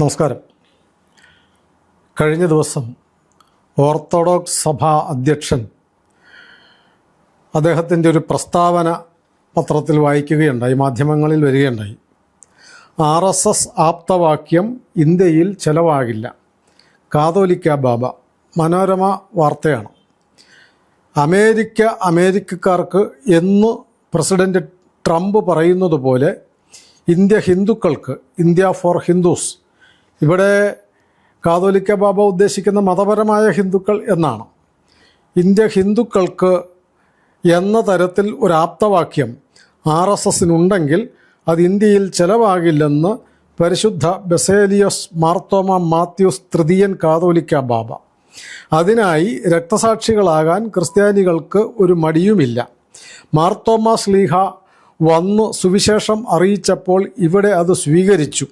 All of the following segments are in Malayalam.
നമസ്കാരം. കഴിഞ്ഞ ദിവസം ഓർത്തഡോക്സ് സഭാ അധ്യക്ഷൻ അദ്ദേഹത്തിന്റെ ഒരു പ്രസ്താവന പത്രത്തിൽ വായിക്കുകയുണ്ടായി മാധ്യമങ്ങളിൽ വരികയുണ്ടായി. ആർ എസ് എസ് ആപ്തവാക്യം ഇന്ത്യയിൽ ചെലവാകില്ല. കാതോലിക്ക ബാബ മനോരമ വാർത്തയാണ്. അമേരിക്ക അമേരിക്കക്കാർക്ക് എന്ന് പ്രസിഡന്റ് ട്രംപ് പറയുന്നത് പോലെ ഇന്ത്യ ഹിന്ദുക്കൾക്ക് ഇന്ത്യ ഫോർ ഹിന്ദുസ് ഇവിടെ കാതോലിക്ക ബാബ ഉദ്ദേശിക്കുന്ന മതപരമായ ഹിന്ദുക്കൾ എന്നാണ്. ഇന്ത്യ ഹിന്ദുക്കൾക്ക് എന്ന തരത്തിൽ ഒരു ആപ്തവാക്യം ആർ എസ് എസിനുണ്ടെങ്കിൽ അത് ഇന്ത്യയിൽ ചെലവാകില്ലെന്ന് പരിശുദ്ധ ബസേലിയോസ് മാർത്തോമ മാത്യൂസ് തൃതീയൻ കാതോലിക്ക ബാബ. അതിനായി രക്തസാക്ഷികളാകാൻ ക്രിസ്ത്യാനികൾക്ക് ഒരു മടിയുമില്ല. മാർത്തോമ സ്ലീഹ വന്ന് സുവിശേഷം അറിയിച്ചപ്പോൾ ഇവിടെ അത് സ്വീകരിച്ചു.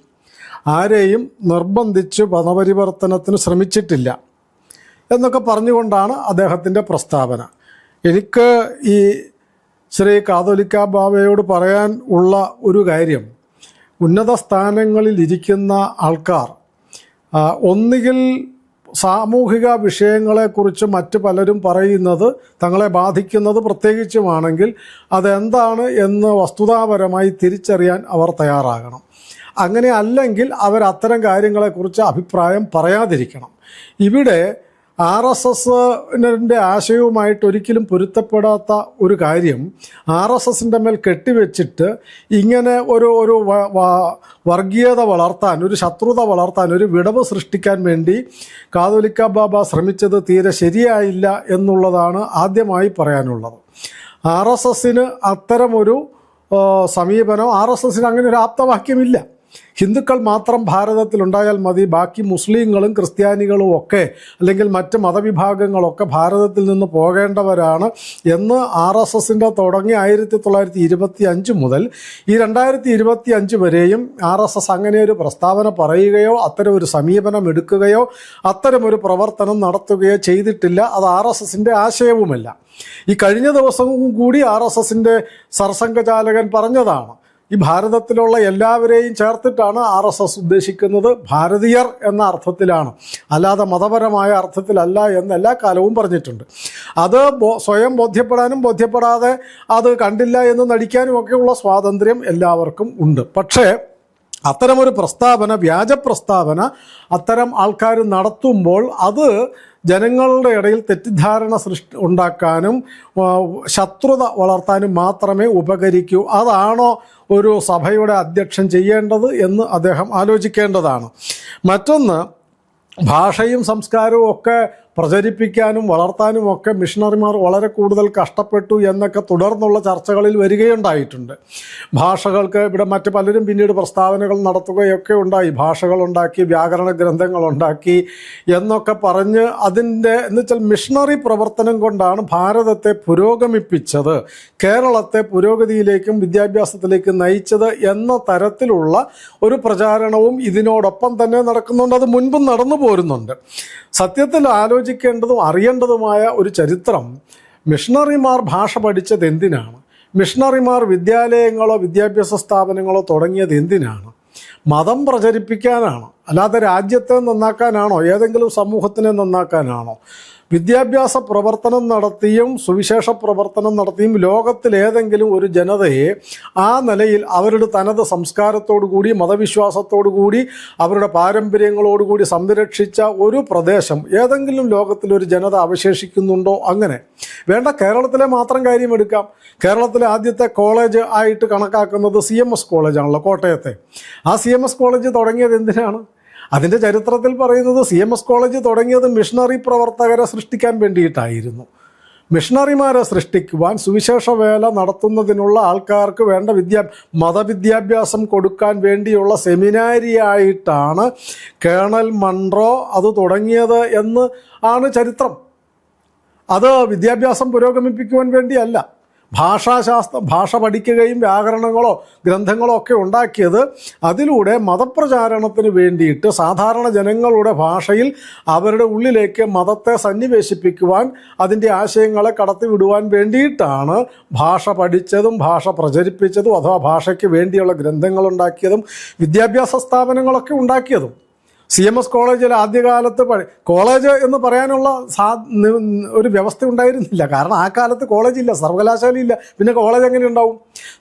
ആരെയും നിർബന്ധിച്ച് പദപരിവർത്തനത്തിന് ശ്രമിച്ചിട്ടില്ല എന്നൊക്കെ പറഞ്ഞുകൊണ്ടാണ് അദ്ദേഹത്തിന്റെ പ്രസ്താവന. എനിക്ക് ഈ ശ്രീ കാതോലിക്ക ബാബയോട് പറയാൻ ഉള്ള ഒരു കാര്യം ഉന്നത സ്ഥാനങ്ങളിൽ ഇരിക്കുന്ന ആൾക്കാർ ഒന്നുകിൽ സാമൂഹിക വിഷയങ്ങളെക്കുറിച്ച് മറ്റ് പലരും പറയുന്നത് തങ്ങളെ ബാധിക്കുന്നത് പ്രത്യേകിച്ചുമാണെങ്കിൽ അതെന്താണ് എന്ന് വസ്തുതാപരമായി തിരിച്ചറിയാൻ അവർ തയ്യാറാകണം. അങ്ങനെ അല്ലെങ്കിൽ അവർ അത്തരം കാര്യങ്ങളെക്കുറിച്ച് അഭിപ്രായം പറയാതിരിക്കണം. ഇവിടെ ആർ എസ് എസിന്റെ ആശയവുമായിട്ട് ഒരിക്കലും പൊരുത്തപ്പെടാത്ത ഒരു കാര്യം ആർ എസ് എസിന്റെ മേൽ കെട്ടിവെച്ചിട്ട് ഇങ്ങനെ ഒരു ഒരു വർഗീയത വളർത്താൻ ഒരു ശത്രുത വളർത്താൻ ഒരു വിടവ് സൃഷ്ടിക്കാൻ വേണ്ടി കാതോലിക്ക ബാബ ശ്രമിച്ചത് തീരെ ശരിയായില്ല എന്നുള്ളതാണ് ആദ്യമായി പറയാനുള്ളത്. ആർ എസ് എസിന് അത്തരമൊരു സമീപനം ആർ എസ് എസിന് അങ്ങനെ ഒരു ആപ്തവാക്യമില്ല. ഹിന്ദുക്കൾ മാത്രം ഭാരതത്തിൽ ഉണ്ടായാൽ മതി. ബാക്കി മുസ്ലിങ്ങളും ക്രിസ്ത്യാനികളും ഒക്കെ അല്ലെങ്കിൽ മറ്റ് മതവിഭാഗങ്ങളൊക്കെ ഭാരതത്തിൽ നിന്ന് പോകേണ്ടവരാണ് എന്ന് ആർ എസ് എസിന്റെ തുടങ്ങി ആയിരത്തി തൊള്ളായിരത്തി ഇരുപത്തി അഞ്ച് മുതൽ ഈ രണ്ടായിരത്തി ഇരുപത്തി അഞ്ച് വരെയും ആർ എസ് എസ് അങ്ങനെ ഒരു പ്രസ്താവന പറയുകയോ അത്തരം ഒരു സമീപനം എടുക്കുകയോ അത്തരമൊരു പ്രവർത്തനം നടത്തുകയോ ചെയ്തിട്ടില്ല. അത് ആർ എസ് എസിന്റെ ആശയവുമല്ല. ഈ കഴിഞ്ഞ ദിവസവും കൂടി ആർ എസ് എസിന്റെ സർസംഘചാലകൻ പറഞ്ഞതാണ്. ഈ ഭാരതത്തിലുള്ള എല്ലാവരെയും ചേർത്തിട്ടാണ് ആർ എസ് എസ് ഉദ്ദേശിക്കുന്നത് ഭാരതീയർ എന്ന അർത്ഥത്തിലാണ്. അല്ലാതെ മതപരമായ അർത്ഥത്തിലല്ല എന്ന് എല്ലാ കാലവും പറഞ്ഞിട്ടുണ്ട്. അത് സ്വയം ബോധ്യപ്പെടാനും ബോധ്യപ്പെടാതെ അത് കണ്ടില്ല എന്ന് നടിക്കാനും ഒക്കെയുള്ള സ്വാതന്ത്ര്യം എല്ലാവർക്കും ഉണ്ട്. പക്ഷേ അത്തരമൊരു പ്രസ്താവന വ്യാജ പ്രസ്താവന അത്തരം ആൾക്കാർ നടത്തുമ്പോൾ അത് ജനങ്ങളുടെ ഇടയിൽ തെറ്റിദ്ധാരണ സൃഷ്ടി ഉണ്ടാക്കാനും ശത്രുത വളർത്താനും മാത്രമേ ഉപകരിക്കൂ. അതാണോ ഒരു സഭയുടെ അധ്യക്ഷൻ ചെയ്യേണ്ടത് എന്ന് അദ്ദേഹം ആലോചിക്കേണ്ടതാണ്. മറ്റൊന്ന് ഭാഷയും സംസ്കാരവും ഒക്കെ പ്രചരിപ്പിക്കാനും വളർത്താനും ഒക്കെ മിഷണറിമാർ വളരെ കൂടുതൽ കഷ്ടപ്പെട്ടു എന്നൊക്കെ തുടർന്നുള്ള ചർച്ചകളിൽ വരികയുണ്ടായിട്ടുണ്ട്. ഭാഷകൾക്ക് ഇവിടെ മറ്റ് പലരും പിന്നീട് പ്രസ്താവനകൾ നടത്തുകയൊക്കെ ഉണ്ടായി. ഭാഷകളുണ്ടാക്കി വ്യാകരണ ഗ്രന്ഥങ്ങളുണ്ടാക്കി എന്നൊക്കെ പറഞ്ഞ് അതിന്റെ എന്ന് വെച്ചാൽ മിഷണറി പ്രവർത്തനം കൊണ്ടാണ് ഭാരതത്തെ പുരോഗമിപ്പിച്ചത് കേരളത്തെ പുരോഗതിയിലേക്കും വിദ്യാഭ്യാസത്തിലേക്കും നയിച്ചത് എന്ന തരത്തിലുള്ള ഒരു പ്രചാരണവും ഇതിനോടൊപ്പം തന്നെ നടക്കുന്നുണ്ട്. അത് മുൻപും നടന്നു പോരുന്നുണ്ട്. സത്യത്തിൽ ആലോചിക്കേണ്ടതും അറിയേണ്ടതുമായ ഒരു ചരിത്രം മിഷണറിമാർ ഭാഷ പഠിച്ചത് എന്തിനാണ്? മിഷണറിമാർ വിദ്യാലയങ്ങളോ വിദ്യാഭ്യാസ സ്ഥാപനങ്ങളോ തുടങ്ങിയത് എന്തിനാണ്? മതം പ്രചരിപ്പിക്കാനാണ്? അല്ലാതെ രാജ്യത്തെ നന്നാക്കാനാണോ? ഏതെങ്കിലും സമൂഹത്തിനെ നന്നാക്കാനാണോ? വിദ്യാഭ്യാസ പ്രവർത്തനം നടത്തിയും സുവിശേഷ പ്രവർത്തനം നടത്തിയും ലോകത്തിലേതെങ്കിലും ഒരു ജനതയെ ആ നിലയിൽ അവരുടെ തനത് സംസ്കാരത്തോടു കൂടി മതവിശ്വാസത്തോടു കൂടി അവരുടെ പാരമ്പര്യങ്ങളോടുകൂടി സംരക്ഷിച്ച ഒരു പ്രദേശം ഏതെങ്കിലും ലോകത്തിലൊരു ജനത അവശേഷിക്കുന്നുണ്ടോ അങ്ങനെ? വേണ്ട കേരളത്തിലെ മാത്രം കാര്യമെടുക്കാം. കേരളത്തിലെ ആദ്യത്തെ കോളേജ് ആയിട്ട് കണക്കാക്കുന്നത് സി എം എസ് കോളേജാണല്ലോ കോട്ടയത്തെ. ആ സി എം എസ് കോളേജ് തുടങ്ങിയത് എന്തിനാണ്? അതിന്റെ ചരിത്രത്തിൽ പറയുന്നത് സി എം എസ് കോളേജ് തുടങ്ങിയത് മിഷണറി പ്രവർത്തകരെ സൃഷ്ടിക്കാൻ വേണ്ടിയിട്ടായിരുന്നു. മിഷണറിമാരെ സൃഷ്ടിക്കുവാൻ സുവിശേഷ വേല നടത്തുന്നതിനുള്ള ആൾക്കാർക്ക് വേണ്ട വിദ്യാ മതവിദ്യാഭ്യാസം കൊടുക്കാൻ വേണ്ടിയുള്ള സെമിനാരിയായിട്ടാണ് കേണൽ മൺട്രോ അത് തുടങ്ങിയത് എന്ന് ആണ് ചരിത്രം. അത് വിദ്യാഭ്യാസം പുരോഗമിപ്പിക്കുവാൻ വേണ്ടിയല്ല. ഭാഷാശാസ്ത്ര ഭാഷ പഠിക്കുകയും വ്യാകരണങ്ങളോ ഗ്രന്ഥങ്ങളോ ഒക്കെ ഉണ്ടാക്കിയത് അതിലൂടെ മതപ്രചാരണത്തിന് വേണ്ടിയിട്ട് സാധാരണ ജനങ്ങളുടെ ഭാഷയിൽ അവരുടെ ഉള്ളിലേക്ക് മതത്തെ സന്നിവേശിപ്പിക്കുവാൻ അതിന്റെ ആശയങ്ങളെ കടത്തിവിടുവാൻ വേണ്ടിയിട്ടാണ് ഭാഷ പഠിച്ചതും ഭാഷ പ്രചരിപ്പിച്ചതും അഥവാ ഭാഷയ്ക്ക് വേണ്ടിയുള്ള ഗ്രന്ഥങ്ങൾ ഉണ്ടാക്കിയതും വിദ്യാഭ്യാസ സ്ഥാപനങ്ങളൊക്കെ ഉണ്ടാക്കിയതും. സി എം എസ് കോളേജിൽ ആദ്യകാലത്ത് പഴയ കോളേജ് എന്ന് പറയാനുള്ള സാ ഒരു വ്യവസ്ഥ ഉണ്ടായിരുന്നില്ല. കാരണം ആ കാലത്ത് കോളേജില്ല സർവകലാശാലയില്ല. പിന്നെ കോളേജ് എങ്ങനെ ഉണ്ടാവും?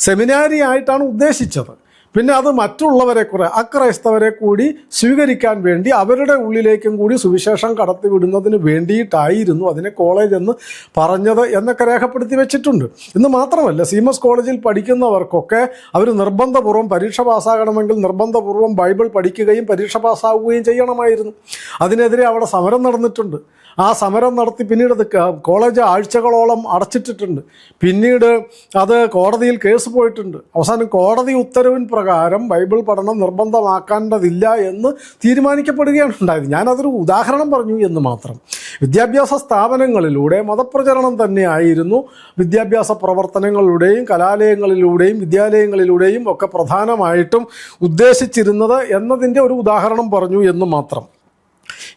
സെമിനാരി ആയിട്ടാണ് ഉദ്ദേശിച്ചത്. പിന്നെ അത് മറ്റുള്ളവരെ കുറെ അക്രൈസ്തവരെ കൂടി സ്വീകരിക്കാൻ വേണ്ടി അവരുടെ ഉള്ളിലേക്കും കൂടി സുവിശേഷം കടത്തിവിടുന്നതിന് വേണ്ടിയിട്ടായിരുന്നു അതിനെ കോളേജ് എന്ന് പറഞ്ഞത് എന്നൊക്കെ രേഖപ്പെടുത്തി വെച്ചിട്ടുണ്ട്. ഇന്ന് മാത്രമല്ല സീമസ് കോളേജിൽ പഠിക്കുന്നവർക്കൊക്കെ അവർ നിർബന്ധപൂർവം പരീക്ഷ പാസ്സാകണമെങ്കിൽ നിർബന്ധപൂർവം ബൈബിൾ പഠിക്കുകയും പരീക്ഷ പാസ്സാവുകയും ചെയ്യണമായിരുന്നു. അതിനെതിരെ അവിടെ സമരം നടന്നിട്ടുണ്ട്. ആ സമരം നടത്തി പിന്നീട് അത് കോളേജ് ആഴ്ചകളോളം അടച്ചിട്ടിട്ടുണ്ട്. പിന്നീട് അത് കോടതിയിൽ കേസ് പോയിട്ടുണ്ട്. അവസാനം കോടതി ഉത്തരവിൻ പ്രകാരം ബൈബിൾ പഠനം നിർബന്ധമാക്കേണ്ടതില്ല എന്ന് തീരുമാനിക്കപ്പെടുകയാണ് ഉണ്ടായത്. ഞാനതൊരു ഉദാഹരണം പറഞ്ഞു എന്ന് മാത്രം. വിദ്യാഭ്യാസ സ്ഥാപനങ്ങളിലൂടെ മതപ്രചരണം തന്നെയായിരുന്നു വിദ്യാഭ്യാസ പ്രവർത്തനങ്ങളിലൂടെയും കലാലയങ്ങളിലൂടെയും വിദ്യാലയങ്ങളിലൂടെയും ഒക്കെ പ്രധാനമായിട്ടും ഉദ്ദേശിച്ചിരുന്നത് എന്നതിന്റെ ഒരു ഉദാഹരണം പറഞ്ഞു എന്ന് മാത്രം.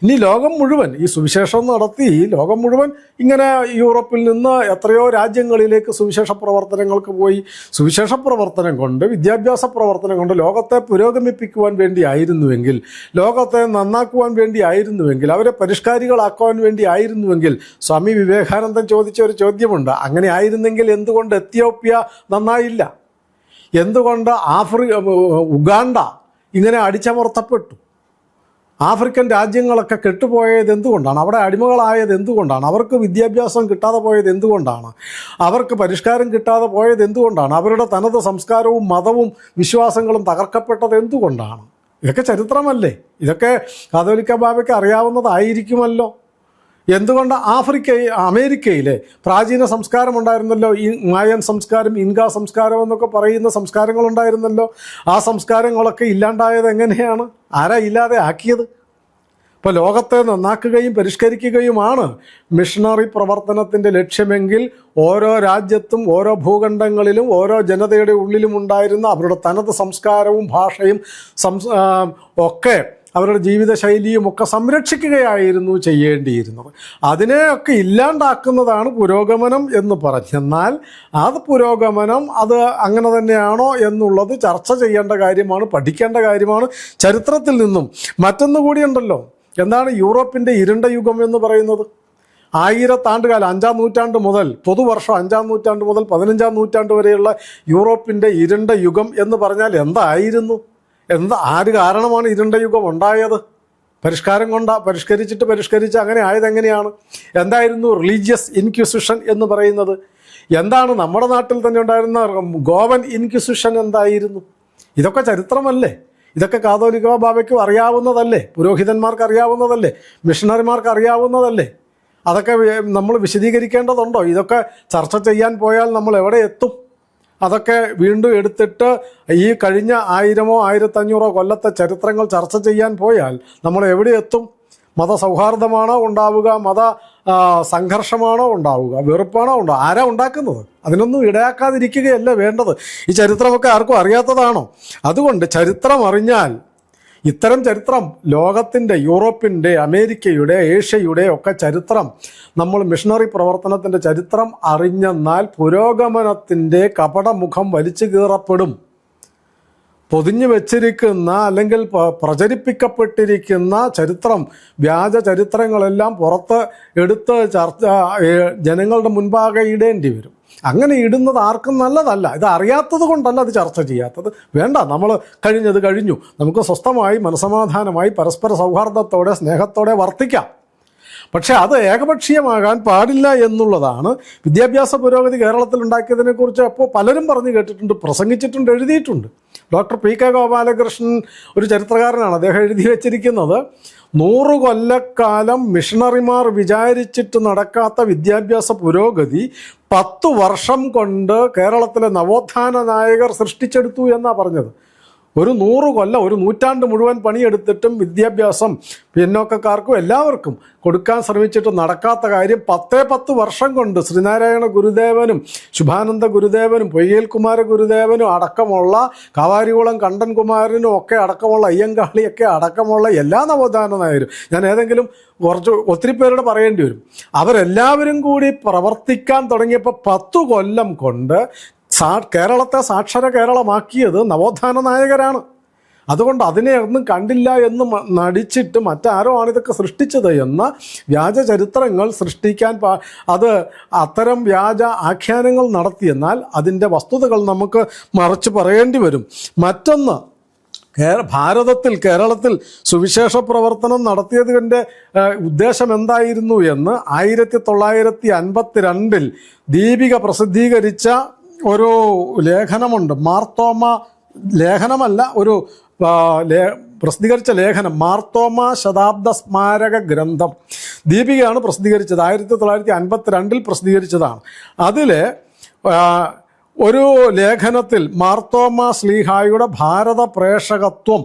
ഇനി ലോകം മുഴുവൻ ഈ സുവിശേഷം നടത്തി ലോകം മുഴുവൻ ഇങ്ങനെ യൂറോപ്പിൽ നിന്ന് എത്രയോ രാജ്യങ്ങളിലേക്ക് സുവിശേഷ പ്രവർത്തനങ്ങൾക്ക് പോയി. സുവിശേഷ പ്രവർത്തനം കൊണ്ട് വിദ്യാഭ്യാസ പ്രവർത്തനം കൊണ്ട് ലോകത്തെ പുരോഗമിപ്പിക്കുവാൻ വേണ്ടിയായിരുന്നുവെങ്കിൽ ലോകത്തെ നന്നാക്കുവാൻ വേണ്ടിയായിരുന്നുവെങ്കിൽ അവരെ പരിഷ്കാരികളാക്കുവാൻ വേണ്ടി ആയിരുന്നുവെങ്കിൽ സ്വാമി വിവേകാനന്ദൻ ചോദിച്ച ഒരു ചോദ്യമുണ്ട്. അങ്ങനെ ആയിരുന്നെങ്കിൽ എന്തുകൊണ്ട് എത്യോപ്യ നന്നായില്ല? എന്തുകൊണ്ട് ആഫ്രി ഉഗാണ്ട ഇങ്ങനെ അടിച്ചമർത്തപ്പെട്ടു? ആഫ്രിക്കൻ രാജ്യങ്ങളൊക്കെ കെട്ടുപോയത് എന്തുകൊണ്ടാണ്? അവിടെ അടിമകളായത് എന്തുകൊണ്ടാണ്? അവർക്ക് വിദ്യാഭ്യാസം കിട്ടാതെ പോയത് എന്തുകൊണ്ടാണ്? അവർക്ക് പരിഷ്കാരം കിട്ടാതെ പോയത് എന്തുകൊണ്ടാണ്? അവരുടെ തനത് സംസ്കാരവും മതവും വിശ്വാസങ്ങളും തകർക്കപ്പെട്ടത് എന്തുകൊണ്ടാണ്? ഇതൊക്കെ ചരിത്രമല്ലേ? ഇതൊക്കെ കാതോലിക്ക ബാബയ്ക്ക് അറിയാവുന്നതായിരിക്കുമല്ലോ. എന്തുകൊണ്ട് ആഫ്രിക്ക അമേരിക്കയിലെ പ്രാചീന സംസ്കാരം ഉണ്ടായിരുന്നല്ലോ ഈ മായൻ സംസ്കാരം ഇൻക സംസ്കാരം എന്നൊക്കെ പറയുന്ന സംസ്കാരങ്ങളുണ്ടായിരുന്നല്ലോ. ആ സംസ്കാരങ്ങളൊക്കെ ഇല്ലാണ്ടായത് എങ്ങനെയാണ്? ആരാ ഇല്ലാതെ ആക്കിയത്? ഇപ്പോൾ ലോകത്തെ നന്നാക്കുകയും പരിഷ്കരിക്കുകയുമാണ് മിഷണറി പ്രവർത്തനത്തിന്റെ ലക്ഷ്യമെങ്കിൽ ഓരോ രാജ്യത്തും ഓരോ ഭൂഖണ്ഡങ്ങളിലും ഓരോ ജനതയുടെ ഉള്ളിലും ഉണ്ടായിരുന്ന അവരുടെ തനത് സംസ്കാരവും ഭാഷയും ഒക്കെ അവരുടെ ജീവിതശൈലിയും ഒക്കെ സംരക്ഷിക്കുകയായിരുന്നു ചെയ്യേണ്ടിയിരുന്നത്. അതിനെയൊക്കെ ഇല്ലാണ്ടാക്കുന്നതാണ് പുരോഗമനം എന്ന് പറഞ്ഞെന്നാൽ അത് പുരോഗമനം അത് അങ്ങനെ തന്നെയാണോ എന്നുള്ളത് ചർച്ച ചെയ്യേണ്ട കാര്യമാണ് പഠിക്കേണ്ട കാര്യമാണ്. ചരിത്രത്തിൽ നിന്നും മറ്റൊന്നു കൂടിയുണ്ടല്ലോ എന്താണ് യൂറോപ്പിന്റെ ഇരുണ്ട യുഗം എന്ന് പറയുന്നത്? ആയിരത്താണ്ടുകാലം അഞ്ചാം നൂറ്റാണ്ട് മുതൽ പൊതുവർഷം അഞ്ചാം നൂറ്റാണ്ട് മുതൽ പതിനഞ്ചാം നൂറ്റാണ്ട് വരെയുള്ള യൂറോപ്പിന്റെ ഇരുണ്ട യുഗം എന്ന് പറഞ്ഞാൽ എന്തായിരുന്നു? എന്താ ആര് കാരണമാണ് ഇരുണ്ട യുഗം ഉണ്ടായത്? പരിഷ്കാരം കൊണ്ടാ പരിഷ്കരിച്ചിട്ട് പരിഷ്കരിച്ച് അങ്ങനെ ആയതെങ്ങനെയാണ് എന്തായിരുന്നു റിലീജിയസ് ഇൻക്വിസിഷൻ എന്ന് പറയുന്നത്? എന്താണ് നമ്മുടെ നാട്ടിൽ തന്നെ ഉണ്ടായിരുന്ന ഗോവൻ ഇൻക്വിസിഷൻ എന്തായിരുന്നു? ഇതൊക്കെ ചരിത്രമല്ലേ? ഇതൊക്കെ കാതോലിക ബാബയ്ക്കും അറിയാവുന്നതല്ലേ? പുരോഹിതന്മാർക്ക് അറിയാവുന്നതല്ലേ? മിഷണറിമാർക്ക് അറിയാവുന്നതല്ലേ? അതൊക്കെ നമ്മൾ വിശദീകരിക്കേണ്ടതുണ്ടോ? ഇതൊക്കെ ചർച്ച ചെയ്യാൻ പോയാൽ നമ്മൾ എവിടെ എത്തും? അതൊക്കെ വീണ്ടും എടുത്തിട്ട് ഈ കഴിഞ്ഞ ആയിരമോ ആയിരത്തഞ്ഞൂറോ കൊല്ലത്തെ ചരിത്രങ്ങൾ ചർച്ച ചെയ്യാൻ പോയാൽ നമ്മൾ എവിടെ എത്തും? മതസൗഹാർദ്ദമാണോ ഉണ്ടാവുക? മത സംഘർഷമാണോ ഉണ്ടാവുക? വെറുപ്പാണോ ഉണ്ടാവുക ആരാ ഉണ്ടാക്കുന്നത്? അതിനൊന്നും ഇടയാക്കാതിരിക്കുകയല്ല വേണ്ടത്. ഈ ചരിത്രമൊക്കെ ആർക്കും അറിയാത്തതാണോ? അതുകൊണ്ട് ചരിത്രം അറിഞ്ഞാൽ ഇത്തരം ചരിത്രം ലോകത്തിന്റെ യൂറോപ്പിന്റെ അമേരിക്കയുടെ ഏഷ്യയുടെ ഒക്കെ ചരിത്രം. നമ്മൾ മിഷണറി പ്രവർത്തനത്തിന്റെ ചരിത്രം അറിഞ്ഞെന്നാൽ പുരോഗമനത്തിന്റെ കപടമുഖം വലിച്ചു കീറപ്പെടും. പൊതിഞ്ഞു വെച്ചിരിക്കുന്ന അല്ലെങ്കിൽ പ്രചരിപ്പിക്കപ്പെട്ടിരിക്കുന്ന ചരിത്രം വ്യാജ ചരിത്രങ്ങളെല്ലാം പുറത്ത് എടുത്ത് ചർച്ച ജനങ്ങളുടെ മുൻപാകെ ഇടേണ്ടി വരും. അങ്ങനെ ഇടുന്നത് ആർക്കും നല്ലതല്ല. ഇത് അറിയാത്തത് കൊണ്ടല്ല അത് ചർച്ച ചെയ്യാത്തത്. വേണ്ട നമ്മൾ കഴിഞ്ഞത് കഴിഞ്ഞു. നമുക്ക് സ്വസ്ഥമായി മനസമാധാനമായി പരസ്പര സൗഹാർദ്ദത്തോടെ സ്നേഹത്തോടെ വർത്തിക്കാം. പക്ഷേ അത് ഏകപക്ഷീയമാകാൻ പാടില്ല എന്നുള്ളതാണ് വിദ്യാഭ്യാസ പുരോഗതി കേരളത്തിൽ ഉണ്ടാക്കിയതിനെക്കുറിച്ച് അപ്പോൾ പലരും പറഞ്ഞു കേട്ടിട്ടുണ്ട് പ്രസംഗിച്ചിട്ടുണ്ട് എഴുതിയിട്ടുണ്ട്. ഡോക്ടർ പി കെ ഗോപാലകൃഷ്ണൻ ഒരു ചരിത്രകാരനാണ്. അദ്ദേഹം എഴുതി വച്ചിരിക്കുന്നത് നൂറ് കൊല്ലക്കാലം മിഷണറിമാർ വിചാരിച്ചിട്ട് നടക്കാത്ത വിദ്യാഭ്യാസ പുരോഗതി പത്തു വർഷം കൊണ്ട് കേരളത്തിലെ നവോത്ഥാന നായകർ സൃഷ്ടിച്ചെടുത്തു എന്നാണ് പറഞ്ഞത്. ഒരു നൂറ് കൊല്ലം ഒരു നൂറ്റാണ്ട് മുഴുവൻ പണിയെടുത്തിട്ടും വിദ്യാഭ്യാസം പിന്നോക്കക്കാർക്കും എല്ലാവർക്കും കൊടുക്കാൻ ശ്രമിച്ചിട്ട് നടക്കാത്ത കാര്യം പത്തേ പത്ത് വർഷം കൊണ്ട് ശ്രീനാരായണ ഗുരുദേവനും ശുഭാനന്ദ ഗുരുദേവനും പൊയ്യൽ കുമാര ഗുരുദേവനും അടക്കമുള്ള കാവാരികുളം കണ്ടൻകുമാരനും ഒക്കെ അടക്കമുള്ള അയ്യങ്കാളിയൊക്കെ അടക്കമുള്ള എല്ലാ നവോത്ഥാന നായരും. ഞാൻ ഏതെങ്കിലും കുറച്ച് ഒത്തിരി പേരോട് പറയേണ്ടി വരും. അവരെല്ലാവരും കൂടി പ്രവർത്തിക്കാൻ തുടങ്ങിയപ്പോൾ പത്തു കൊല്ലം കൊണ്ട് സാ കേരളത്തെ സാക്ഷര കേരളമാക്കിയത് നവോത്ഥാന നായകരാണ്. അതുകൊണ്ട് അതിനെ ഒന്നും കണ്ടില്ല എന്ന് നടിച്ചിട്ട് മറ്റാരോ ആണ് ഇതൊക്കെ സൃഷ്ടിച്ചത് എന്ന വ്യാജ ചരിത്രങ്ങൾ സൃഷ്ടിക്കാൻ പാ അത് അത്തരം വ്യാജ ആഖ്യാനങ്ങൾ നടത്തിയെന്നാൽ അതിന്റെ വസ്തുതകൾ നമുക്ക് മറച്ചു പറയേണ്ടി വരും. മറ്റൊന്ന് ഭാരതത്തിൽ കേരളത്തിൽ സുവിശേഷ പ്രവർത്തനം നടത്തിയതിന്റെ ഉദ്ദേശം എന്തായിരുന്നു എന്ന് ആയിരത്തി തൊള്ളായിരത്തി അൻപത്തി രണ്ടിൽ ദീപിക പ്രസിദ്ധീകരിച്ച ഒരു ലേഖനമുണ്ട്. മാർത്തോമ ലേഖനമല്ല ഒരു പ്രസിദ്ധീകരിച്ച ലേഖനം. മാർത്തോമ ശതാബ്ദ സ്മാരക ഗ്രന്ഥം. ദീപികയാണ് പ്രസിദ്ധീകരിച്ചത്. ആയിരത്തി തൊള്ളായിരത്തി അൻപത്തി രണ്ടിൽ പ്രസിദ്ധീകരിച്ചതാണ് അതിൽ ഒരു ലേഖനത്തിൽ മാർത്തോമ ശ്ലീഹായുടെ ഭാരത പ്രേക്ഷകത്വം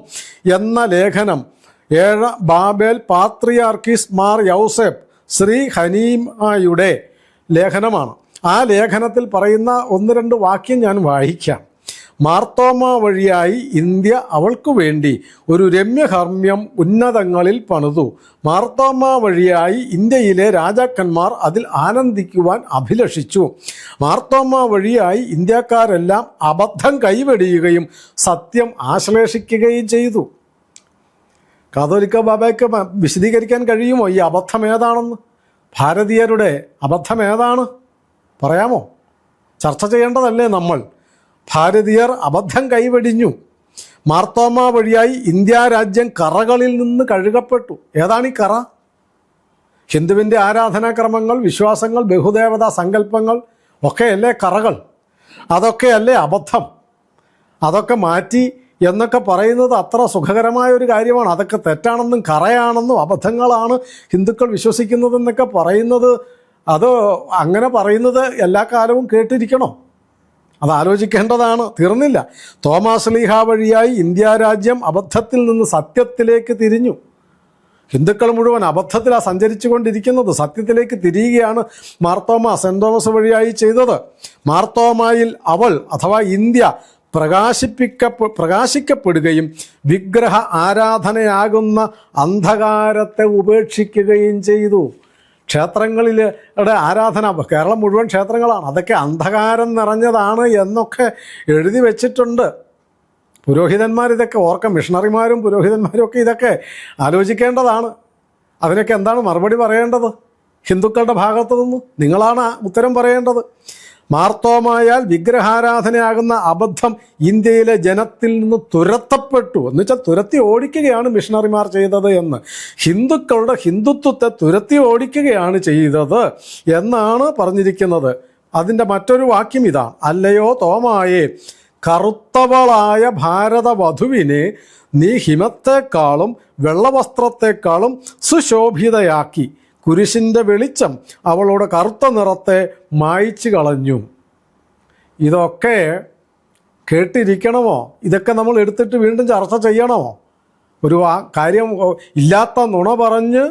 എന്ന ലേഖനം ഏഴ ബാബേൽ പാത്രിയാർക്കീസ് മാർ യൗസെഫ് ശ്രീ ഹനീമയുടെ ലേഖനമാണ്. ആ ലേഖനത്തിൽ പറയുന്ന ഒന്ന് രണ്ട് വാക്യം ഞാൻ വായിക്കാം. മാർത്തോമ വഴിയായി ഇന്ത്യ അവൾക്ക് വേണ്ടി ഒരു രമ്യഹർമ്മ്യം ഉന്നതങ്ങളിൽ പണിതു. മാർത്തോമ വഴിയായി ഇന്ത്യയിലെ രാജാക്കന്മാർ അതിൽ ആനന്ദിക്കുവാൻ അഭിലഷിച്ചു. മാർത്തോമ വഴിയായി ഇന്ത്യക്കാരെല്ലാം അബദ്ധം കൈവെടിയുകയും സത്യം ആശ്ലേഷിക്കുകയും ചെയ്തു. കാതോലിക്ക ബാബയ്ക്ക് വിശദീകരിക്കാൻ കഴിയുമോ? ഈ അബദ്ധം ഏതാണെന്ന്? ഭാരതീയരുടെ അബദ്ധം ഏതാണ്? പറയാമോ? ചർച്ച ചെയ്യേണ്ടതല്ലേ നമ്മൾ? ഭാരതീയർ അബദ്ധം കൈവെടിഞ്ഞു. മാർത്തോമ വഴിയായി ഇന്ത്യ രാജ്യം കറകളിൽ നിന്ന് കഴുകപ്പെട്ടു. ഏതാണ് ഈ കറ? ഹിന്ദുവിന്റെ ആരാധനാക്രമങ്ങൾ വിശ്വാസങ്ങൾ ബഹുദേവതാ സങ്കല്പങ്ങൾ ഒക്കെയല്ലേ കറകൾ? അതൊക്കെയല്ലേ അബദ്ധം? അതൊക്കെ മാറ്റി എന്നൊക്കെ പറയുന്നത് അത്ര സുഖകരമായ ഒരു കാര്യമാണ്. അതൊക്കെ തെറ്റാണെന്നും കറയാണെന്നും അബദ്ധങ്ങളാണ് ഹിന്ദുക്കൾ വിശ്വസിക്കുന്നതെന്നൊക്കെ പറയുന്നത് അത് അങ്ങനെ പറയുന്നത് എല്ലാ കാലവും കേട്ടിരിക്കണോ? അത് ആലോചിക്കേണ്ടതാണ്. തീർന്നില്ല. തോമസ് ലീഹ വഴിയായി ഇന്ത്യ രാജ്യം അബദ്ധത്തിൽ നിന്ന് സത്യത്തിലേക്ക് തിരിഞ്ഞു. ഹിന്ദുക്കൾ മുഴുവൻ അബദ്ധത്തിലാണ് സഞ്ചരിച്ചു കൊണ്ടിരിക്കുന്നത് സത്യത്തിലേക്ക് തിരിയുകയാണ് മാർത്തോമ സെന്റ് തോമസ് വഴിയായി ചെയ്തത്. മാർത്തോമായിൽ അവൾ അഥവാ ഇന്ത്യ പ്രകാശിപ്പിക്ക പ്രകാശിക്കപ്പെടുകയും വിഗ്രഹ ആരാധനയാകുന്ന അന്ധകാരത്തെ ഉപേക്ഷിക്കുകയും ചെയ്തു. ക്ഷേത്രങ്ങളിലെ ആരാധന കേരളം മുഴുവൻ ക്ഷേത്രങ്ങളാണ്. അതൊക്കെ അന്ധകാരം നിറഞ്ഞതാണ് എന്നൊക്കെ എഴുതി വെച്ചിട്ടുണ്ട്. പുരോഹിതന്മാർ ഇതൊക്കെ ഓർക്കം. മിഷണറിമാരും പുരോഹിതന്മാരും ഒക്കെ ഇതൊക്കെ ആലോചിക്കേണ്ടതാണ്. അതിനൊക്കെ എന്താണ് മറുപടി പറയേണ്ടത്? ഹിന്ദുക്കളുടെ ഭാഗത്തു നിന്ന് നിങ്ങളാണ് ഉത്തരം പറയേണ്ടത്. മാർത്തോമായാൽ വിഗ്രഹാരാധനയാകുന്ന അബദ്ധം ഇന്ത്യയിലെ ജനത്തിൽ നിന്ന് തുരത്തപ്പെട്ടു. എന്ന് വെച്ചാൽ തുരത്തി ഓടിക്കുകയാണ് മിഷണറിമാർ ചെയ്തത് എന്ന്. ഹിന്ദുക്കളുടെ ഹിന്ദുത്വത്തെ തുരത്തി ഓടിക്കുകയാണ് ചെയ്തത് എന്നാണ് പറഞ്ഞിരിക്കുന്നത്. അതിന്റെ മറ്റൊരു വാക്യം ഇതാ. അല്ലയോ തോമായേ കറുത്തവളായ ഭാരതവധുവിനെ നീ ഹിമത്തെക്കാളും വെള്ളവസ്ത്രത്തെക്കാളും സുശോഭിതയാക്കി. കുരിശിന്റെ വെളിച്ചം അവളുടെ കറുത്ത നിറത്തെ മായ്ച്ചു കളഞ്ഞു. ഇതൊക്കെ കേട്ടിരിക്കണമോ? ഇതൊക്കെ നമ്മൾ എടുത്തിട്ട് വീണ്ടും ചർച്ച ചെയ്യണമോ? ഒരു കാര്യം ഇല്ലാത്ത നുണ പറഞ്ഞ്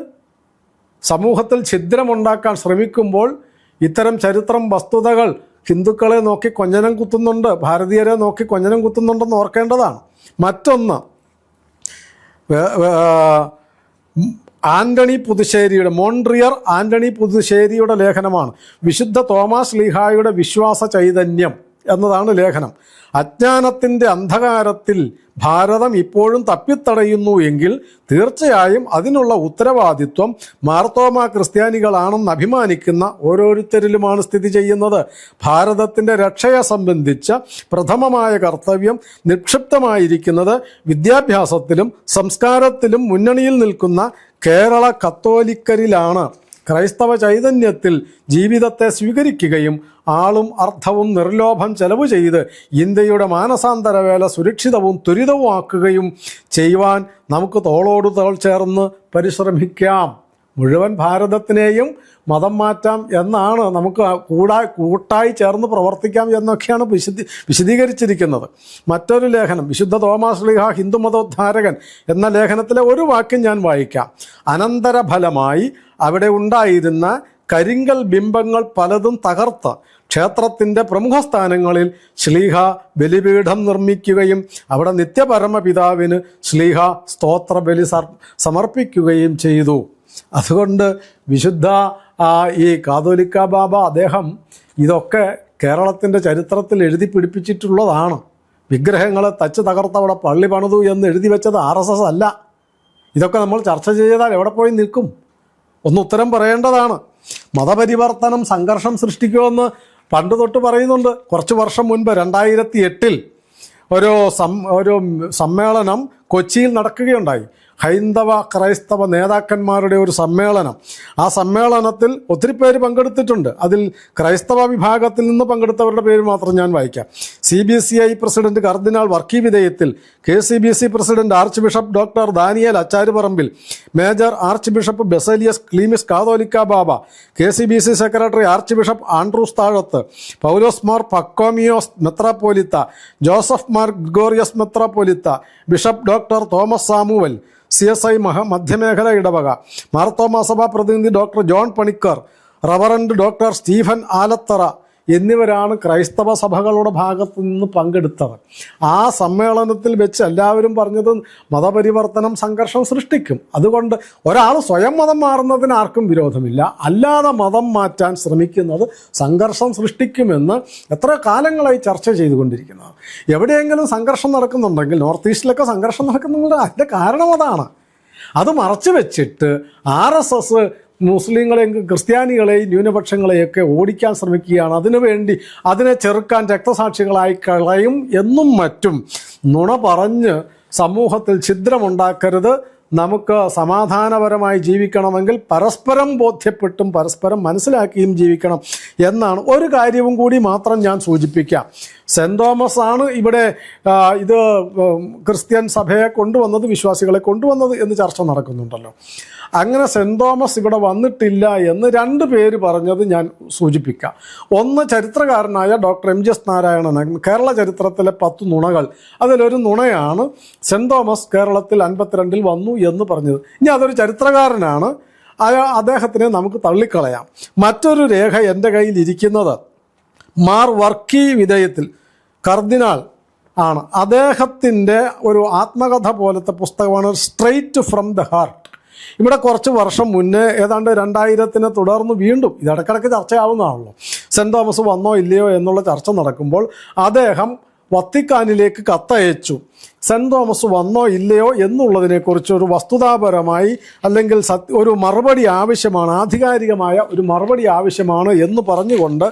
സമൂഹത്തിൽ ഛിദ്രമുണ്ടാക്കാൻ ശ്രമിക്കുമ്പോൾ ഇത്തരം ചരിത്രം വസ്തുതകൾ ഹിന്ദുക്കളെ നോക്കി കൊഞ്ഞനം കുത്തുന്നുണ്ട് ഭാരതീയരെ നോക്കി കൊഞ്ഞനം കുത്തുന്നുണ്ടെന്ന് ഓർക്കേണ്ടതാണ്. മറ്റൊന്ന് ആന്റണി പുതുശ്ശേരിയുടെ മോൺട്രിയർ ആന്റണി പുതുശ്ശേരിയുടെ ലേഖനമാണ്. വിശുദ്ധ തോമസ് ലീഹായുടെ വിശ്വാസ ചൈതന്യം എന്നതാണ് ലേഖനം. അജ്ഞാനത്തിന്റെ അന്ധകാരത്തിൽ ഭാരതം ഇപ്പോഴും തപ്പിത്തടയുന്നു എങ്കിൽ തീർച്ചയായും അതിനുള്ള ഉത്തരവാദിത്വം മാർത്തോമ ക്രിസ്ത്യാനികളാണെന്ന് അഭിമാനിക്കുന്ന ഓരോരുത്തരിലുമാണ് സ്ഥിതി ചെയ്യുന്നത്. ഭാരതത്തിന്റെ രക്ഷയെ സംബന്ധിച്ച പ്രഥമമായ കർത്തവ്യം നിക്ഷിപ്തമായിരിക്കുന്നത് വിദ്യാഭ്യാസത്തിലും സംസ്കാരത്തിലും മുന്നണിയിൽ നിൽക്കുന്ന കേരള കത്തോലിക്കരിലാണ് ക്രൈസ്തവ ചൈതന്യത്തിൽ ജീവിതത്തെ സ്വീകരിക്കുകയും ആളും അർത്ഥവും നിർലോഭം ചെലവ് ചെയ്ത് ഇന്ത്യയുടെ മാനസാന്തരവേല സുരക്ഷിതവും ത്വരിതവുമാക്കുകയും ചെയ്യുവാൻ നമുക്ക് തോളോട് തോൾ ചേർന്ന് പരിശ്രമിക്കാം. മുഴുവൻ ഭാരതത്തിനെയും മതം മാറ്റാം എന്നാണ് നമുക്ക് കൂടാ കൂട്ടായി ചേർന്ന് പ്രവർത്തിക്കാം എന്നൊക്കെയാണ് വിശദീ വിശദീകരിച്ചിരിക്കുന്നത്. മറ്റൊരു ലേഖനം വിശുദ്ധ തോമാസ് ലീഹ ഹിന്ദുമതോദ്ധാരകൻ എന്ന ലേഖനത്തിലെ ഒരു വാക്യം ഞാൻ വായിക്കാം. അനന്തരഫലമായി അവിടെ ഉണ്ടായിരുന്ന കരിങ്കൽ ബിംബങ്ങൾ പലതും തകർത്ത് ക്ഷേത്രത്തിന്റെ പ്രമുഖ സ്ഥാനങ്ങളിൽ ശ്ലീഹ ബലിപീഠം നിർമ്മിക്കുകയും അവിടെ നിത്യപരമപിതാവിന് ശ്ലീഹ സ്തോത്ര ബലി സമർപ്പിക്കുകയും ചെയ്തു. അതുകൊണ്ട് വിശുദ്ധ ഈ കാതോലിക്ക ബാബ അദ്ദേഹം ഇതൊക്കെ കേരളത്തിന്റെ ചരിത്രത്തിൽ എഴുതി പിടിപ്പിച്ചിട്ടുള്ളതാണ്. വിഗ്രഹങ്ങളെ തച്ച് തകർത്തവിടെ പള്ളി പണിതു എന്ന് എഴുതി വെച്ചത് ആർ എസ് എസ് അല്ല. ഇതൊക്കെ നമ്മൾ ചർച്ച ചെയ്താൽ എവിടെ പോയി നിൽക്കും? ഒന്ന് ഉത്തരം പറയേണ്ടതാണ്. മതപരിവർത്തനം സംഘർഷം സൃഷ്ടിക്കുമെന്ന് പണ്ട് തൊട്ട് പറയുന്നുണ്ട്. കുറച്ച് വർഷം മുൻപ് രണ്ടായിരത്തി എട്ടിൽ ഒരു സം ഒരു സമ്മേളനം കൊച്ചിയിൽ നടക്കുകയുണ്ടായി. ഹൈന്ദവ ക്രൈസ്തവ നേതാക്കന്മാരുടെ ഒരു സമ്മേളനം. ആ സമ്മേളനത്തിൽ ഒത്തിരി പേര് പങ്കെടുത്തിട്ടുണ്ട്. അതിൽ ക്രൈസ്തവ വിഭാഗത്തിൽ നിന്ന് പങ്കെടുത്തവരുടെ പേര് മാത്രം ഞാൻ വായിക്കാം. C B C I president cardinal Varkey Vithayathil K C B C president archbishop doctor Daniel Acharuparambil major archbishop Baselios Cleemis Catholicos Bava K C B C secretary archbishop Andrews Thazhath Paulose Mar Pachomios മെത്രാപ്പോലിത്ത Joseph Mar Gregorios മെത്രാപ്പോലിത്ത bishop doctor Thomas Samuel C S I മഹ മധ്യമേഖല ഇടവക. മാർത്തോമാ സഭാ പ്രതിനിധി doctor John Panicker reverend doctor Stephen Alathara എന്നിവരാണ് ക്രൈസ്തവ സഭകളുടെ ഭാഗത്ത് നിന്ന് പങ്കെടുത്തത് ആ സമ്മേളനത്തിൽ വെച്ച് എല്ലാവരും പറഞ്ഞത് മതപരിവർത്തനം സംഘർഷം സൃഷ്ടിക്കും. അതുകൊണ്ട് ഒരാൾ സ്വയം മതം മാറുന്നതിന് ആർക്കും വിരോധമില്ല. അല്ലാതെ മതം മാറ്റാൻ ശ്രമിക്കുന്നത് സംഘർഷം സൃഷ്ടിക്കുമെന്ന് എത്ര കാലങ്ങളായി ചർച്ച ചെയ്തുകൊണ്ടിരിക്കുന്നത്. എവിടെയെങ്കിലും സംഘർഷം നടക്കുന്നുണ്ടെങ്കിൽ നോർത്ത് ഈസ്റ്റിലൊക്കെ സംഘർഷം നടക്കുന്നുണ്ട്. അതിന്റെ കാരണം അതാണ്. അത് മറച്ചു വെച്ചിട്ട് ആർ എസ് എസ് മുസ്ലിങ്ങളെയും ക്രിസ്ത്യാനികളെയും ന്യൂനപക്ഷങ്ങളെയൊക്കെ ഓടിക്കാൻ ശ്രമിക്കുകയാണ്. അതിനുവേണ്ടി അതിനെ ചെറുക്കാൻ രക്തസാക്ഷികളായി കളയും എന്നും മറ്റും നുണ പറഞ്ഞ് സമൂഹത്തിൽ ഛിദ്രമുണ്ടാക്കരുത്. നമുക്ക് സമാധാനപരമായി ജീവിക്കണമെങ്കിൽ പരസ്പരം ബോധ്യപ്പെട്ടും പരസ്പരം മനസ്സിലാക്കിയും ജീവിക്കണം എന്നാണ്. ഒരു കാര്യവും കൂടി മാത്രം ഞാൻ സൂചിപ്പിക്കാം. സെന്റ് തോമസ് ആണ് ഇവിടെ ഇത് ക്രിസ്ത്യൻ സഭയെ കൊണ്ടുവന്നത് വിശ്വാസികളെ കൊണ്ടുവന്നത് എന്ന് ചർച്ച നടക്കുന്നുണ്ടല്ലോ. അങ്ങനെ സെന്റ് തോമസ് ഇവിടെ വന്നിട്ടില്ല എന്ന് രണ്ട് പേര് പറഞ്ഞത് ഞാൻ സൂചിപ്പിക്കാം. ഒന്ന് ചരിത്രകാരനായ doctor M G S Narayanan. Kerala ചരിത്രത്തിലെ പത്ത് നുണകൾ. അതിലൊരു നുണയാണ് സെന്റ് തോമസ് കേരളത്തിൽ അൻപത്തിരണ്ടിൽ വന്നു എന്ന് പറഞ്ഞത്. ഇനി അതൊരു ചരിത്രകാരനാണ്. അയാ അദ്ദേഹത്തിനെ നമുക്ക് തള്ളിക്കളയാം. മറ്റൊരു രേഖ എന്റെ കയ്യിൽ ഇരിക്കുന്നത്. മാർ വർക്കി വിധേയത്തിൽ കർദിനാൾ ആണ്. അദ്ദേഹത്തിന്റെ ഒരു ആത്മകഥ പോലത്തെ പുസ്തകമാണ് സ്ട്രെയിറ്റ് ഫ്രം ദ ഹാർട്ട്. ഇവിടെ കുറച്ച് വർഷം മുന്നേ ഏതാണ്ട് രണ്ടായിരത്തിനെ തുടർന്ന് വീണ്ടും ഇതിടക്കിടക്ക് ചർച്ചയാവുന്നതാണല്ലോ. സെന്റ് തോമസ് വന്നോ ഇല്ലയോ എന്നുള്ള ചർച്ച നടക്കുമ്പോൾ അദ്ദേഹം വത്തിക്കാനിലേക്ക് കത്തയച്ചു. സെന്റ് തോമസ് വന്നോ ഇല്ലയോ എന്നുള്ളതിനെക്കുറിച്ച് ഒരു വസ്തുതാപരമായി അല്ലെങ്കിൽ ഒരു മറുപടി ആവശ്യമാണ് ആധികാരികമായ ഒരു മറുപടി ആവശ്യമാണ് എന്ന് പറഞ്ഞുകൊണ്ട്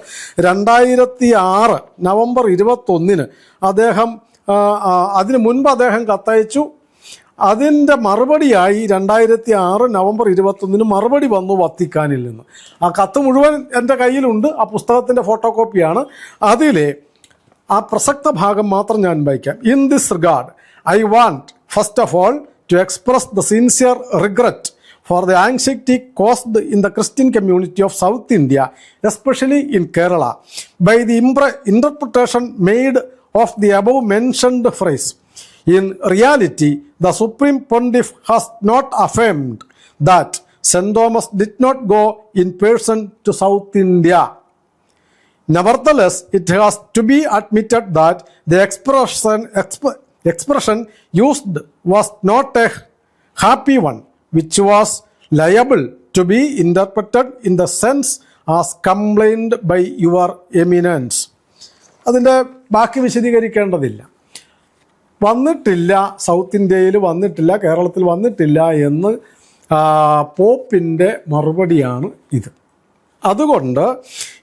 രണ്ടായിരത്തി ആറ് നവംബർ ഇരുപത്തൊന്നിന് അദ്ദേഹം അതിനു മുൻപ് അദ്ദേഹം കത്തയച്ചു. അതിന്റെ മറുപടിയായി രണ്ടായിരത്തി ആറ് നവംബർ ഇരുപത്തൊന്നിന് മറുപടി വന്നു വത്തിക്കാനിൽ നിന്ന്. ആ കത്ത് മുഴുവൻ എന്റെ കയ്യിലുണ്ട്. ആ പുസ്തകത്തിന്റെ ഫോട്ടോ കോപ്പിയാണ് അതിലെ ആ പ്രസക്ത ഭാഗം മാത്രം ഞാൻ വായിക്കാം. In this regard I want first of all to express the sincere regret for the anxiety caused in the Christian community of South India especially in Kerala by the impro interpretation made of the above mentioned phrase In reality, the Supreme Pontiff has not affirmed that St. Thomas did not go in person to South India. Nevertheless, it has to be admitted that the expression, exp- expression used was not a happy one, which was liable to be interpreted in the sense as complained by your eminence. അതിന്റെ ബാക്കി വിശദീകരിക്കേണ്ടതില്ല വന്നിട്ടില്ല സൗത്ത് ഇന്ത്യയിൽ വന്നിട്ടില്ല കേരളത്തിൽ വന്നിട്ടില്ല എന്ന് പോപ്പിന്റെ മറുപടിയാണ് ഇത്. അതുകൊണ്ട്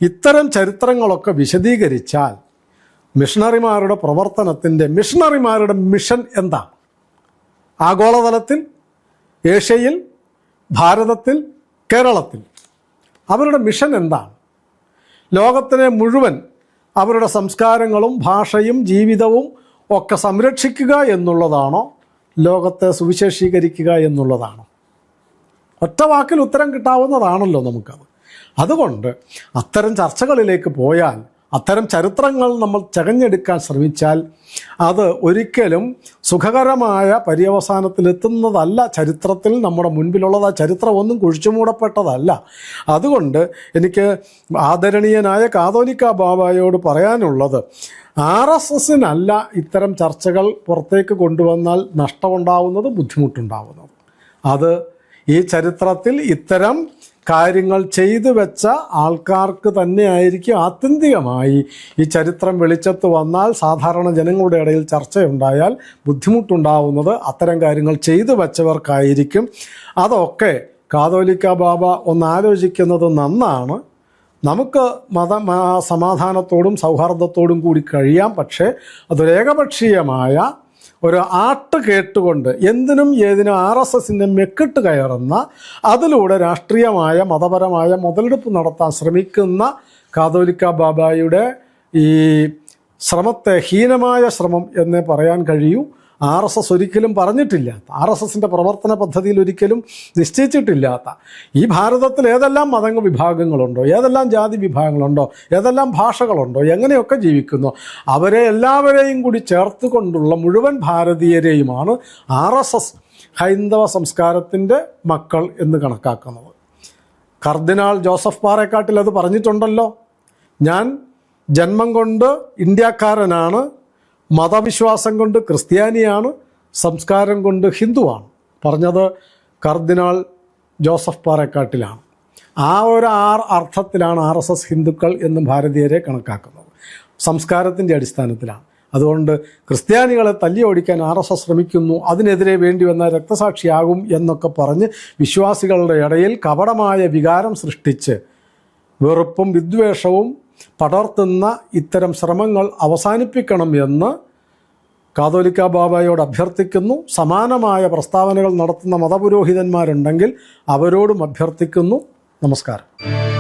ഇത്തരം ചരിത്രങ്ങളൊക്കെ വിശദീകരിച്ചാൽ മിഷണറിമാരുടെ പ്രവർത്തനത്തിന്റെ മിഷണറിമാരുടെ മിഷൻ എന്താ? ആഗോളതലത്തിൽ ഏഷ്യയിൽ ഭാരതത്തിൽ കേരളത്തിൽ. അവരുടെ മിഷൻ എന്താണ്? ലോകത്തിനെ മുഴുവൻ അവരുടെ സംസ്കാരങ്ങളും ഭാഷയും ജീവിതവും ഒക്കെ സംരക്ഷിക്കുക എന്നുള്ളതാണോ? ലോകത്തെ സുവിശേഷീകരിക്കുക എന്നുള്ളതാണോ? ഒറ്റ വാക്കിൽ ഉത്തരം കിട്ടാവുന്നതാണല്ലോ നമുക്കത്. അതുകൊണ്ട് അത്തരം ചർച്ചകളിലേക്ക് പോയാൽ അത്തരം ചരിത്രങ്ങൾ നമ്മൾ ചകഞ്ഞെടുക്കാൻ ശ്രമിച്ചാൽ അത് ഒരിക്കലും സുഖകരമായ പര്യവസാനത്തിലെത്തുന്നതല്ല. ചരിത്രത്തിൽ നമ്മുടെ മുൻപിലുള്ളത് ആ ചരിത്രം ഒന്നും കുഴിച്ചുമൂടപ്പെട്ടതല്ല. അതുകൊണ്ട് എനിക്ക് ആദരണീയനായ കാതോലിക്ക ബാബായോട് പറയാനുള്ളത് ആർ എസ് എസിനല്ല ഇത്തരം ചർച്ചകൾ പുറത്തേക്ക് കൊണ്ടുവന്നാൽ നഷ്ടമുണ്ടാവുന്നത് ബുദ്ധിമുട്ടുണ്ടാവുന്നത്. അത് ഈ ചരിത്രത്തിൽ ഇത്തരം കാര്യങ്ങൾ ചെയ്തു വെച്ച ആൾക്കാർക്ക് തന്നെയായിരിക്കും ആത്യന്തികമായി ഈ ചരിത്രം വെളിച്ചത്ത് വന്നാൽ സാധാരണ ജനങ്ങളുടെ ഇടയിൽ ചർച്ചയുണ്ടായാൽ ബുദ്ധിമുട്ടുണ്ടാവുന്നത് അത്തരം കാര്യങ്ങൾ ചെയ്തു വെച്ചവർക്കായിരിക്കും. അതൊക്കെ കാതോലിക്ക ബാബ ഒന്ന് ആലോചിക്കുന്നത് നന്നാണ്. നമുക്ക് മത സമാധാനത്തോടും സൗഹാർദ്ദത്തോടും കൂടി കഴിയാം. പക്ഷേ അതൊരു ഏകപക്ഷീയമായ ഒരു ആട്ട് കേട്ടുകൊണ്ട് എന്തിനും ഏതിനും ആർ എസ് എസിന്റെ മെക്കിട്ട് കയറുന്ന അതിലൂടെ രാഷ്ട്രീയമായ മതപരമായ മുതലെടുപ്പ് നടത്താൻ ശ്രമിക്കുന്ന കാതോലിക്ക ബാബായുടെ ഈ ശ്രമത്തെ ഹീനമായ ശ്രമം എന്നേ പറയാൻ കഴിയൂ. ആർ എസ് എസ് ഒരിക്കലും പറഞ്ഞിട്ടില്ലാത്ത ആർ എസ് എസിന്റെ പ്രവർത്തന പദ്ധതിയിൽ ഒരിക്കലും നിശ്ചയിച്ചിട്ടില്ലാത്ത ഈ ഭാരതത്തിൽ ഏതെല്ലാം മതങ്ങൾ വിഭാഗങ്ങളുണ്ടോ ഏതെല്ലാം ജാതി വിഭാഗങ്ങളുണ്ടോ ഏതെല്ലാം ഭാഷകളുണ്ടോ എങ്ങനെയൊക്കെ ജീവിക്കുന്നു അവരെ എല്ലാവരെയും കൂടി ചേർത്ത് കൊണ്ടുള്ള മുഴുവൻ ഭാരതീയരെയുമാണ് ആർ എസ് എസ് ഹൈന്ദവ സംസ്കാരത്തിന്റെ മക്കൾ എന്ന് കണക്കാക്കുന്നത്. കർദിനാൾ ജോസഫ് പാറേക്കാട്ടിൽ അത് പറഞ്ഞിട്ടുണ്ടല്ലോ ഞാൻ ജന്മം കൊണ്ട് ഇന്ത്യക്കാരനാണ് മതവിശ്വാസം കൊണ്ട് ക്രിസ്ത്യാനിയാണ് സംസ്കാരം കൊണ്ട് ഹിന്ദുവാണ്. പറഞ്ഞത് കർദിനാൾ ജോസഫ് പാറക്കാട്ടിലാണ്. ആ ഒരു ആർ അർത്ഥത്തിലാണ് ആർ എസ് എസ് ഹിന്ദുക്കൾ എന്ന് ഭാരതീയരെ കണക്കാക്കുന്നത്. സംസ്കാരത്തിന്റെ അടിസ്ഥാനത്തിലാണ്. അതുകൊണ്ട് ക്രിസ്ത്യാനികളെ തല്ലി ഓടിക്കാൻ ആർ എസ് എസ് ശ്രമിക്കുന്നു അതിനെതിരെ വേണ്ടി വന്ന രക്തസാക്ഷിയാകും എന്നൊക്കെ പറഞ്ഞ് വിശ്വാസികളുടെ ഇടയിൽ കപടമായ വികാരം സൃഷ്ടിച്ച് വെറുപ്പും വിദ്വേഷവും പടർത്തുന്ന ഇത്തരം ശ്രമങ്ങൾ അവസാനിപ്പിക്കണം എന്ന് കാതോലിക്ക ബാബായോട് അഭ്യർത്ഥിക്കുന്നു. സമാനമായ പ്രസ്താവനകൾ നടത്തുന്ന മതപുരോഹിതന്മാരുണ്ടെങ്കിൽ അവരോടും അഭ്യർത്ഥിക്കുന്നു. നമസ്കാരം.